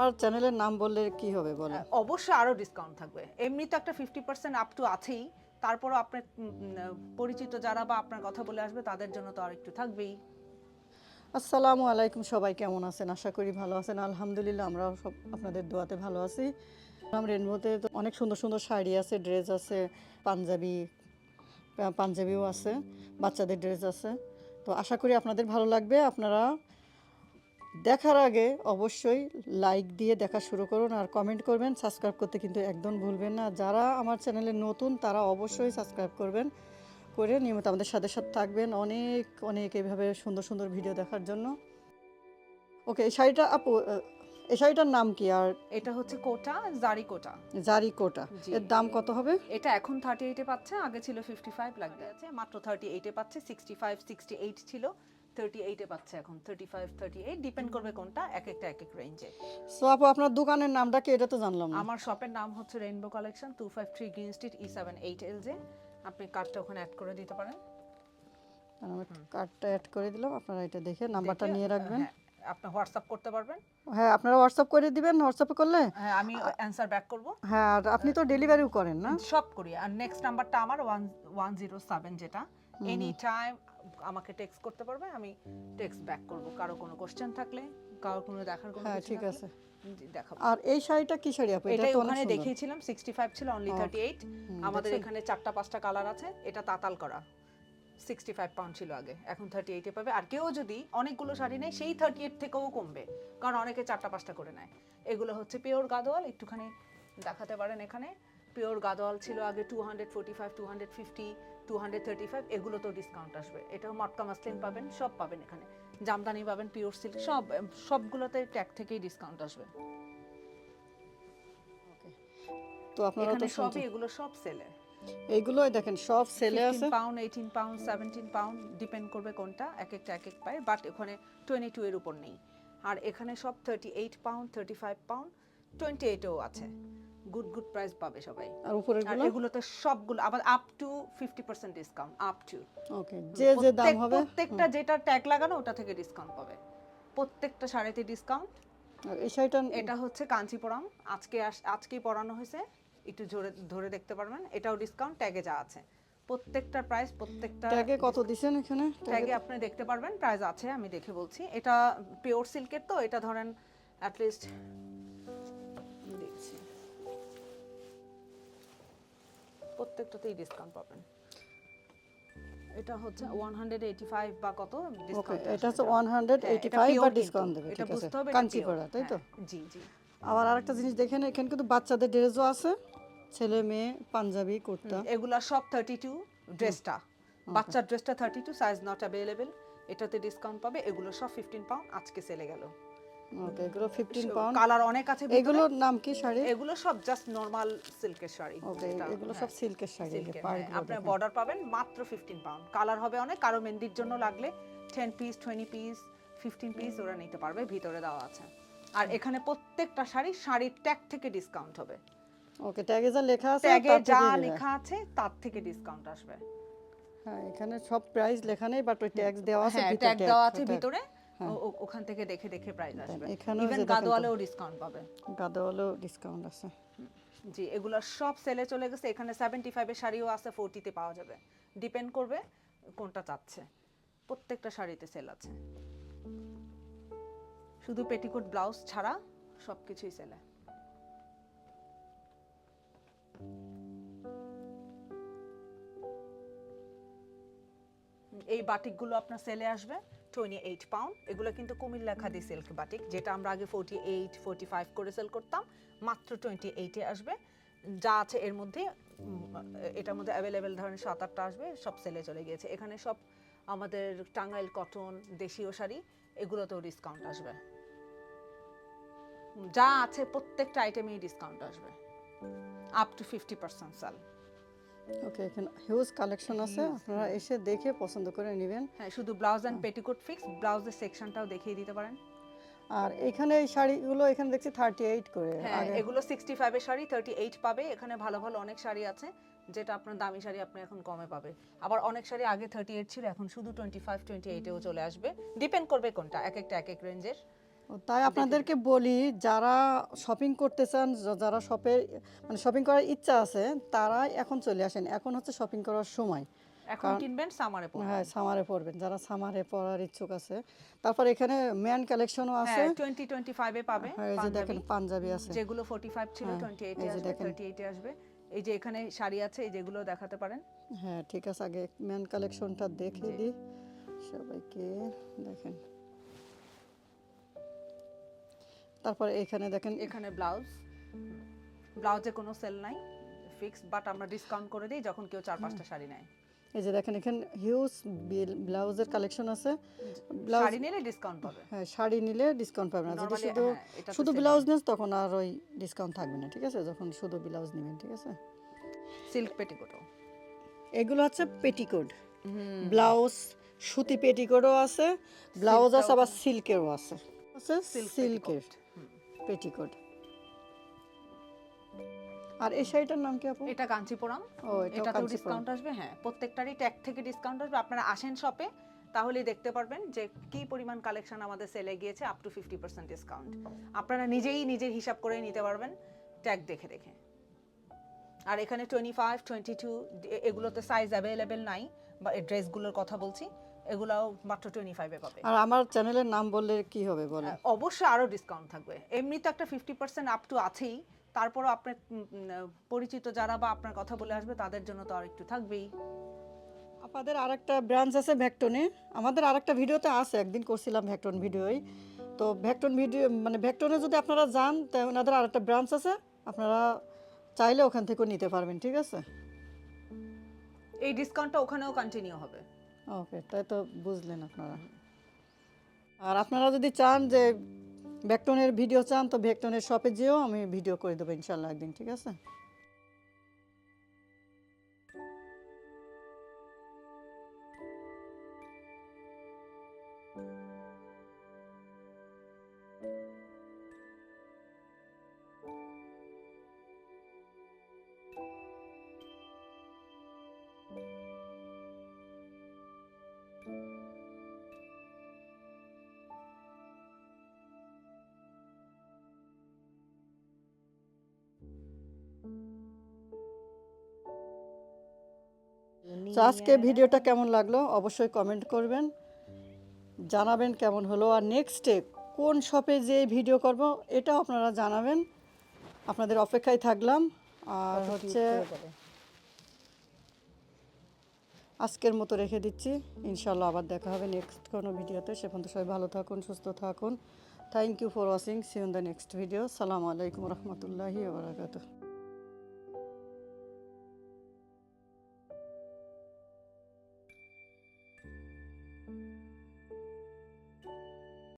আমার চ্যানেলের নাম বললে কি হবে বলে অবশ্যই আরও ডিসকাউন্ট থাকবে। এমনি তো একটা ফিফটি পার্সেন্ট আপ টু আছেই। তারপরও আপনার পরিচিত যারা বা আপনার কথা বলে আসবে তাদের জন্য তো আর একটু থাকবেই। আসসালামু আলাইকুম সবাই কেমন আছেন? আশা করি ভালো আছেন। আলহামদুলিল্লাহ আমরাও সব আপনাদের দোয়াতে ভালো আছি। আম রেনবোতে তো অনেক সুন্দর সুন্দর শাড়ি আছে ড্রেস আছে পাঞ্জাবি পাঞ্জাবিও আছে বাচ্চাদের ড্রেস আছে। তো আশা করি আপনাদের ভালো লাগবে। আপনারা দেখার আগে অবশ্যই লাইক দিয়ে দেখা শুরু করুন আর কমেন্ট করবেন। সাবস্ক্রাইব করতে কিন্তু একদম ভুলবেন না। যারা আমার চ্যানেলে নতুন তারা অবশ্যই সাবস্ক্রাইব করবেন। করে নিয়মিত আমাদের সাথে সাথে থাকবেন অনেক অনেক এইভাবে সুন্দর সুন্দর ভিডিও দেখার জন্য। ওকে এই শাড়িটা আপু এই শাড়িটার নাম কি আর? এটা হচ্ছে কোটা জারি কোটা। জারি কোটা। এর দাম কত হবে? এটা এখন থার্টি এইটে পাচ্ছে আগে ছিল ফিফটি ফাইভ লাগবে। আছে মাত্র থার্টি এইটে পাচ্ছে সিক্সটি ফাইভ সিক্সটি এইট ছিল। থার্টি এইটে পাচ্ছে এখন thirty five thirty eight depend করবে কোনটা এক একটা এক এক রেঞ্জে সো আপু আপনার দোকানের নামটা কি? এটা তো জানলাম না। আমার শপের নাম হচ্ছে rainbow collection two five three green street E seven eight L J আপনি কার্ডটা ওখানে অ্যাড করে দিতে পারেন। আমি কার্ডটা অ্যাড করে দিলাম আপনারা এটা দেখে নাম্বারটা নিয়ে রাখবেন। হ্যাঁ, আপনি হোয়াটসঅ্যাপ করতে পারবেন। হ্যাঁ আপনারা হোয়াটসঅ্যাপ করে দিবেন হোয়াটসঅ্যাপে করলে হ্যাঁ আমি অ্যান্সার ব্যাক করব। হ্যাঁ আর আপনি তো ডেলিভারিও করেন না। সব করি। আর নেক্সট নাম্বারটা আমার ওয়ান ওয়ান জিরো সেভেন যেটা। এনি টাইম আমাকে টেক্সট করতে পারবে আমি টেক্সট ব্যাক করব। কারও কোনো কোশ্চেন থাকলে কারও কোনো দেখার কোনো হ্যাঁ ঠিক আছে। দেখাবো। আর এই শাড়িটা কি শাড়ি আপু? এটা তো ওখানে দেখিয়েছিলাম সিক্সটি ফাইভ ছিল অনলি থার্টি এইট আমাদের এখানে চারটা পাঁচটা কালার আছে এটা তাতাল করা। সিক্সটি ফাইভ পাউন্ড ছিল আগে এখন থার্টি এইটে পাবে। আর কেউ যদি অনেকগুলো শাড়ি নেয় সেই থার্টি এইট থেকেও কমবে কারণ অনেকে চারটা পাঁচটা করে নেয়। এগুলো হচ্ছে পিওর গাদোয়াল একটুখানি দেখাতে পারেন এখানে। পিওর গাদোয়াল ছিল আগে two hundred forty five two hundred fifty two hundred thirty five এগুলো তো ডিসকাউন্ট আসবে। এটাও মটকা মাসলিন পাবেন সব পাবেন এখানে। জামদানি পাবেন পিওর সিল্ক সব সবগুলোতে ট্যাগ থেকেই ডিসকাউন্ট আসবে। তো আপনারা তো সবই এগুলো সব সেলে এইগুলোই দেখেন সব সেলে আছে। Pound eighteen pound seventeen pound depend করবে কোনটা এক একটা এক এক পায়। বাট ওখানে টোয়েন্টি টু এর উপর নেই। আর এখানে সব thirty eight pound thirty five pound twenty এইটেও আছে। গুড গুড প্রাইস পাবে সবাই। আর উপরেরগুলো? এগুলোতে সবগুলো আবার up to fifty percent discount up to okay যে যে দাম হবে প্রত্যেকটা যেটা ট্যাগ লাগানো ওটা থেকে ডিসকাউন্ট পাবে। প্রত্যেকটা শাড়িতে ডিসকাউন্ট আর এই শাড়িটা এটা হচ্ছে কাঞ্চিপুরম আজকে আজকেই পরানো হয়েছে। একটু ধরে ধরে দেখতে পারবেন। এটাও ডিসকাউন্ট ট্যাগে যা আছে। প্রত্যেকটা প্রাইস প্রত্যেকটা ট্যাগে কত দিছেন এখানে? ট্যাগে আপনি দেখতে পারবেন প্রাইস আছে আমি দেখে বলছি। এটা পিওর সিল্কের তো এটা ধরেন অ্যাটলিস্ট দেখছি প্রত্যেকটাতেই ডিসকাউন্ট পাবেন। এটা হচ্ছে ওয়ান হান্ড্রেড এইটি ফাইভ বা কত ডিসকাউন্ট এটা হচ্ছে ওয়ান হান্ড্রেড এইটি ফাইভ বা ডিসকাউন্ট দেবে এটা বুঝতে হবে কাঞ্চিপাড়া তাই তো? জি জি। আবার আরেকটা জিনিস দেখেন এখানে কিন্তু বাচ্চাদের ড্রেসও আছে ছেলে মেয়ে পাঞ্জাবি কুর্তা। এগুলা সব থার্টি টু ড্রেসটা বাচ্চার ড্রেসটা thirty two size not available এটাতে ডিসকাউন্ট পাবে এগুলো সব ফিফটিন পাউন্ড আজকে সেলে গেল। ওকে এগুলো ফিফটিন পাউন্ড কালার অনেক আছে এগুলোর নাম কি শাড়ি? এগুলো সব জাস্ট নরমাল সিল্কের শাড়ি। ওকে এগুলো হ্যাঁ, সব সিল্কের শাড়ি এই যে silk-এর, পাড়গুলো হ্যাঁ, দেখেন। বর্ডার পাবেন মাত্র ফিফটিন পাউন্ড কালার হবে অনেক কারও মেহেন্দির জন্য লাগলে ten piece twenty piece fifteen piece ওরা নিতে পারবে ভিতরে দেওয়া আছে। আর এখানে প্রত্যেকটা শাড়ি শাড়ির ট্যাগ থেকে ডিসকাউন্ট হবে। ওকে ট্যাগে যা লেখা আছে ট্যাগে যা লেখা আছে তার থেকে ডিসকাউন্ট আসবে। হ্যাঁ এখানে সব প্রাইস লেখা নেই বাট ওই ট্যাক্স দেওয়া আছে হ্যাঁ ট্যাগ দেওয়া আছে ভিতরে। ওখান থেকে দেখে দেখে প্রাইস আসবে। ইভেন যে গাদোয়ালেও ডিসকাউন্ট পাবে। গাদাওয়ালেও ডিসকাউন্ট আছে। জি এগুলো সব সেলে চলে গেছে। এখানে সেভেন্টি ফাইভের শাড়িও আছে ফোরটিতে পাওয়া যাবে। ডিপেন্ড করবে কোনটা চাচ্ছে। প্রত্যেকটা শাড়িতে সেল আছে। শুধু পেটিকোট ব্লাউজ ছাড়া সব কিছুই সেলে এই বাটিকগুলো আপনার সেলে আসবে। টোয়েন্টি এইট পাউন্ড এগুলো কিন্তু কুমিল্লা খাদি সিল্ক বাটিক যেটা আমরা আগে ফোর্টি এইট ফোর্টি ফাইভ করে সেল করতাম মাত্র টোয়েন্টি এইটে আসবে। যা আছে এর মধ্যে এটার মধ্যে অ্যাভেলেবেল ধরনের সাত আটটা আসবে সব সেলে চলে গিয়েছে। এখানে সব আমাদের টাঙ্গাইল কটন দেশীয় শাড়ি এগুলোতেও ডিসকাউন্ট আসবে। যা আছে প্রত্যেকটা আইটেমেই ডিসকাউন্ট আসবে। Up to fifty percent sale okay এখানে হিউজ কালেকশন আছে আপনারা এসে দেখে পছন্দ করে নেবেন। হ্যাঁ শুধু ব্লাউজ অ্যান্ড পেটিকোট ফিক্স ব্লাউজের সেকশনটাও দেখিয়ে দিতে পারেন। আর এখানে এই শাড়িগুলো এখানে দেখছি থার্টি এইট করে হ্যাঁ এগুলো সিক্সটি ফাইভের শাড়ি থার্টি এইট পাবে। এখানে ভালো ভালো অনেক শাড়ি আছে যেটা আপনার দামি শাড়ি আপনি এখন কমে পাবে। আবার অনেক শাড়ি আগে থার্টি এইট ছিল এখন শুধু টোয়েন্টি ফাইভ টোয়েন্টি এইটেও চলে আসবে। ডিপেন্ড করবে কোনটা এক একটা এক এক রেঞ্জের তাই আপনাদেরকে বলি যারা শপিং করতে চান যারা শপে মানে শপিং করার ইচ্ছা আছে তারা এখন চলে আসেন। এখন হচ্ছে শপিং করার সময়। এখন কিনবেন সামারে হ্যাঁ সামারে পড়বেন। যারা সামারে পড়ার ইচ্ছুক আছে। তারপর এখানে ম্যান কালেকশনও আছে। হ্যাঁ টোয়েন্টি টোয়েন্টি ফাইভে পাবে। হ্যাঁ, এই যে দেখেন পাঞ্জাবি। আছে। যেগুলো ফোর্টি ফাইভ ছিল হ্যাঁ, টোয়েন্টি এই আসবে দেখেন। থার্টি এইটে আসবে। এই যে এখানে শাড়ি আছে এই যেগুলো দেখাতে পারেন। হ্যাঁ ঠিক আছে আগে ম্যান কালেকশনটা দেখে দিই। সবাইকে দেখেন। তারপর এখানে দেখেন এখানে ব্লাউজ। ব্লাউজে কোনো সেল নাই ফিক্সড বাট আমরা ডিসকাউন্ট করে দিই যখন কেউ চার পাঁচটা শাড়ি নেয়। এই যে দেখেন এখানে হিউজ ব্লাউজের কালেকশন আছে। শাড়ি নিলে ডিসকাউন্ট পাবে। হ্যাঁ শাড়ি নিলে ডিসকাউন্ট পাবেন না। যদি শুধু হ্যাঁ, শুধু ব্লাউজ নেন তখন আর ওই ডিসকাউন্ট থাকবে না ঠিক আছে? যখন শুধু ব্লাউজ নেবেন ঠিক আছে? সিল্ক পেটিকোটও। এগুলো হচ্ছে পেটিকোট। ব্লাউজ সুতি পেটিকোটও আছে। ব্লাউজ আছে আবার সিল্কেরও আছে। আছে সিল্কের। পেটিকোট। আর এই শাড়িটার নাম কি আপু? এটা কাঞ্চিপুরম। ও এটাতেও কাঞ্চিপুরম। ডিসকাউন্ট আসবে হ্যাঁ। প্রত্যেকটারই ট্যাগ থেকে ডিসকাউন্ট আসবে। আপনারা আসেন শপে তাহলেই দেখতে পারবেন যে কি পরিমাণ কালেকশন আমাদের সেলে গিয়েছে up to fifty percent discount আপনারা নিজেই নিজের হিসাব করে নিতে পারবেন ট্যাগ দেখে দেখে। আর এখানে টোয়েন্টি ফাইভ টোয়েন্টি টু এগুলোতে সাইজ অ্যাভেলেবেল নাই বা ড্রেসগুলোর কথা বলছি। এগুলাও মাত্র টোয়েন্টি ফাইভে পাবে। আর আমার চ্যানেলের নাম বললে কি হবে বলে? হ্যাঁ, অবশ্যই আরও ডিসকাউন্ট থাকবে। এমনি তো একটা ফিফটি পার্সেন্ট আপ টু আছেই। তারপরও আপনার পরিচিত যারা বা আপনার কথা বলে আসবে তাদের জন্য তো আর একটু থাকবেই। আপনাদের আর একটা ব্রাঞ্চ আছে ভ্যাক্টনে আমাদের আরেকটা ভিডিওতে আছে একদিন করছিলাম ভ্যাক্টন ভিডিওই তো ভ্যাক্টন ভিডিও মানে ভ্যাক্টনে যদি আপনারা যান তো ওনাদের আরেকটা ব্রাঞ্চ আছে। আপনারা চাইলে ওখান থেকেও নিতে পারবেন ঠিক আছে? এই ডিসকাউন্টটা ওখানেও কন্টিনিউ হবে। ওকে, তাই তো বুঝলেন আপনারা। আর আপনারা যদি চান যে ভেক্টনের ভিডিও চান, তো ভেক্টনের শপে যেও আমি ভিডিও করে দেবো ইনশাল্লাহ একদিন, ঠিক আছে? তো আজকে ভিডিওটা কেমন লাগল? অবশ্যই কমেন্ট করবেন। জানাবেন কেমন হলো। আর নেক্সটে কোন শপে যে ভিডিও করব এটাও আপনারা জানাবেন। আপনাদের অপেক্ষায় থাকলাম। আর হচ্ছে আজকের মতো রেখে দিচ্ছি। ইনশাল্লাহ আবার দেখা হবে নেক্সট কোনো ভিডিওতে সে পর্যন্ত সবাই ভালো থাকুন সুস্থ থাকুন। Thank you for watching see in the next video সালামু আলাইকুম রহমতুল্লাহি বারাকাতুহ।